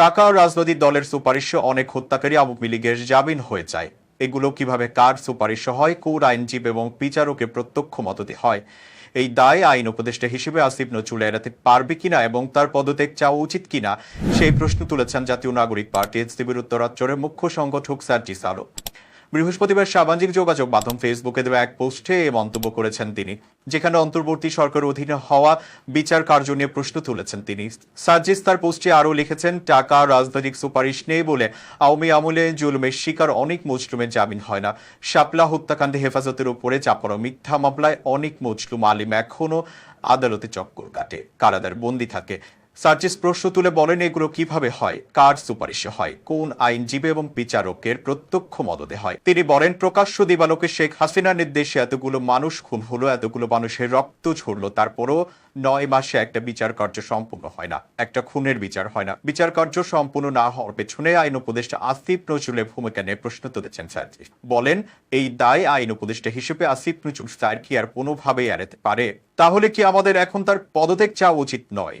টাকা রাজনৈতিক দলের সুপারিশ অনেক হত্যাকারী আওয়ামী লীগের জামিন হয়ে যায়। এগুলো কীভাবে কার সুপারিশ হয় কোর আইনজীব এবং বিচারকের প্রত্যক্ষ মততে হয়, এই দায় আইন উপদেষ্টা হিসেবে আসিফ নজরুল এড়াতে পারবে কিনা এবং তার পদত্যাগ চাওয়া উচিত কিনা, সেই প্রশ্ন তুলেছেন জাতীয় নাগরিক পার্টি এনসিপির উত্তরাঞ্চলের মুখ্য সংগঠক সার্জিস আলো বৃহস্পতিবার সামাজিক যোগাযোগ মাধ্যম ফেসবুকে দেওয়া এক পোস্টে মন্তব্য করেছেন তিনি, যেখানে অন্তর্বর্তী সরকার অধীনে হওয়া বিচার কার্য নিয়ে প্রশ্ন তুলেছেন তিনি। সার্জিস তার পোস্টে আরও লিখেছেন, টাকা রাজনৈতিক সুপারিশ নেই বলে আওয়ামী আমলে জুলুমের শিকার অনেক মজলুমের জামিন হয় না। শাপলা হত্যাকাণ্ডে হেফাজতের উপরে চাপানো মিথ্যা মামলায় অনেক মজলুম আলিম এখনও আদালতে চক্কর কাটে। কারাদার বন্দি থাকে। সার্জিস প্রশ্ন তুলে বলেন, এগুলো কীভাবে হয়? কার সুপারিশে হয়? কোন আইনজীবী এবং বিচারকের প্রত্যক্ষ মদতে হয়? তিনি বলেন, প্রকাশ্য দিবালোকে শেখ হাসিনার নির্দেশে এতগুলো মানুষ খুন হলো, এতগুলো মানুষের রক্ত ঝরলো, তারপরও নয় মাসে একটা বিচার কার্য সম্পূর্ণ হয় না। একটা খুনের বিচার হয় না। বিচার কার্য সম্পূর্ণ না হওয়ার পেছনে আইন উপদেষ্টা আসিফ নজরুলের ভূমিকা নিয়ে প্রশ্ন তুলেছেন সার্জিস। বলেন, এই দায় আইন উপদেষ্টা হিসেবে আসিফ নজরুল স্যার কি আর কোনোভাবেই এড়াতে পারে। তাহলে কি আমাদের এখন তার পদত্যাগ চাওয়া উচিত নয়?